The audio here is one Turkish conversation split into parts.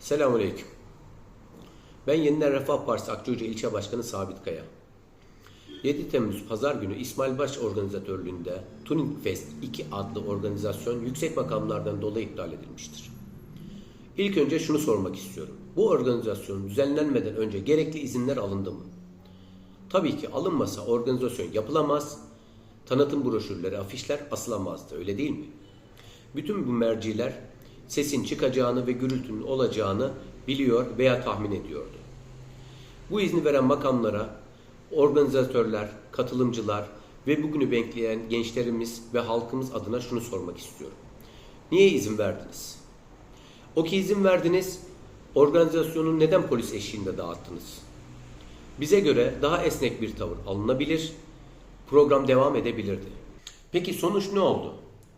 Selamünaleyküm. Ben Yeniler Refah Partisi Akçahoca İlçe Başkanı Sabit Kaya. 7 Temmuz Pazar günü İsmail Baş organizatörlüğünde Tuning Fest 2 adlı organizasyon yüksek makamlardan dolayı iptal edilmiştir. İlk önce şunu sormak istiyorum. Bu organizasyon düzenlenmeden önce gerekli izinler alındı mı? Tabii ki alınmasa organizasyon yapılamaz, tanıtım broşürleri, afişler asılamazdı öyle değil mi? Bütün bu merciler sesin çıkacağını ve gürültünün olacağını biliyor veya tahmin ediyordu. Bu izni veren makamlara organizatörler, katılımcılar ve bugünü bekleyen gençlerimiz ve halkımız adına şunu sormak istiyorum. Niye izin verdiniz? O ki izin verdiniz, organizasyonu neden polis eşliğinde dağıttınız? Bize göre daha esnek bir tavır alınabilir, program devam edebilirdi. Peki sonuç ne oldu?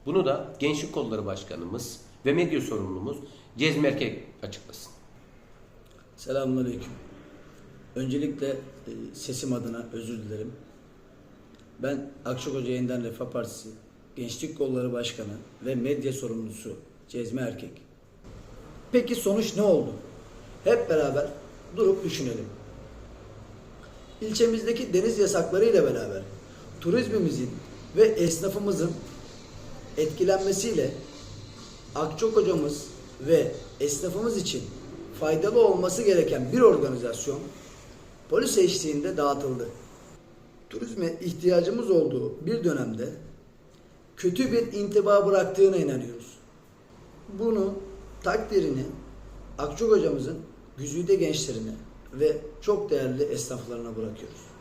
Bunu da Gençlik Kolları Başkanımız ve medya sorumlumuz Cezmi Erkek açıklasın. Selamünaleyküm. Öncelikle e, sesim adına özür dilerim. Ben Akçakoca Yeniden Refah Partisi Gençlik Kolları Başkanı ve medya sorumlusu Cezmi Erkek. Peki sonuç ne oldu? Hep beraber durup düşünelim. İlçemizdeki deniz yasakları ile beraber turizmimizin ve esnafımızın etkilenmesiyle Akçakoca'mız ve esnafımız için faydalı olması gereken bir organizasyon polis eşliğinde dağıtıldı. Turizme ihtiyacımız olduğu bir dönemde kötü bir intiba bıraktığına inanıyoruz. Bunu takdirini Akçakoca'mızın güzide gençlerine ve çok değerli esnaflarına bırakıyoruz.